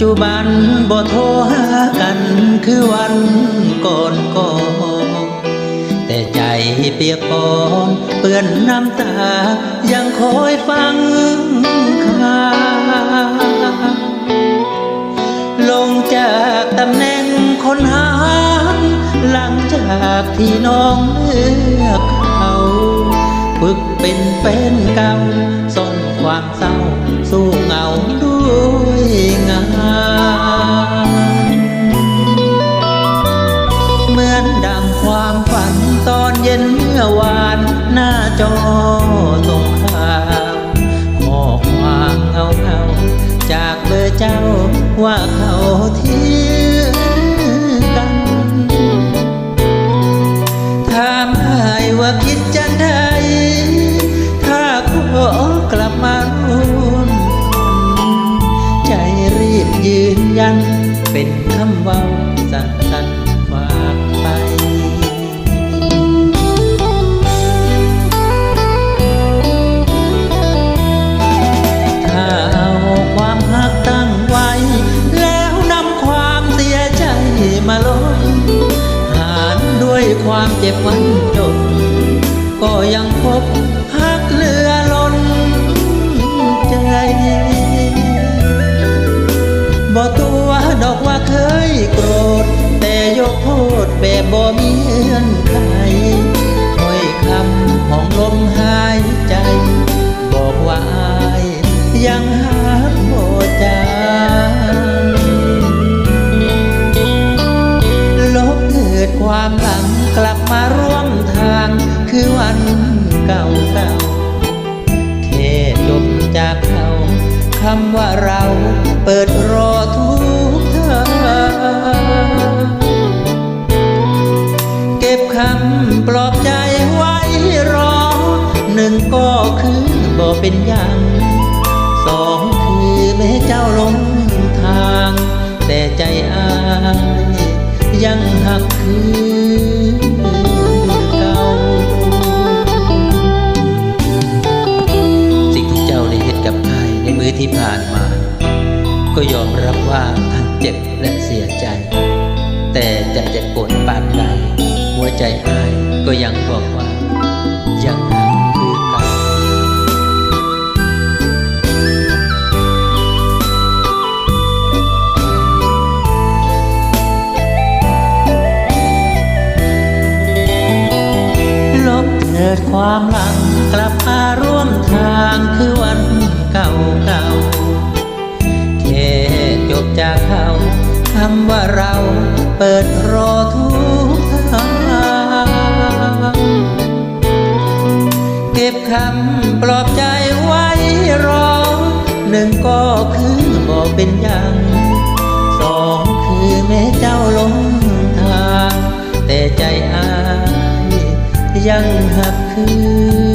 จุบันบ่โทรหากันคือวันก่อนก่อนแต่ใจเปียกปอนเปื้อนน้ำตา ยังคอยฟังข่าวลงจากตำแหน่งคนหา หลังจากที่น้องเลือกเขา ฝึกเป็นแฟนเก่า วานหน้าจอส่งข่าวข้อความเงาเงาจากเบอร์เจ้าว่าเขาทิ้งกันถามให้ว่าคิดจะได้ถ้าขอกลับมาร่วมใจรีบยืนยันเป็น เจ็บวันจบ ก็ยังพบหักเหลือล้นใจบ่ตัวดอกว่าเคยโกรธ แต่ยกโทษแบบบ่มีเงื่อนไข คือบ่เป็นอย่างสองคือแม้เจ้าลงทาง แต่ใจอายยังหักคือเก่าสิ่งที่เจ้าได้เห็นกับอายในมือที่ผ่านมา ก็ยอมรับว่าทั้งเจ็บและเสียใจ แต่ใจจะโกรธปานใดหัวใจอายก็ยังบอกว่ายังหัก เถิดความหลังกลับมาร่วมทางคือวันเก่าเก่าๆแค่จบจากเขาคำว่าเราเปิดรอทุกทางเก็บคำปลอบใจไว้รอ หนึ่งก็คือบอกเป็นอย่างสองคือแม้เจ้าลงทาง แต่ใจอา ยังหักคือ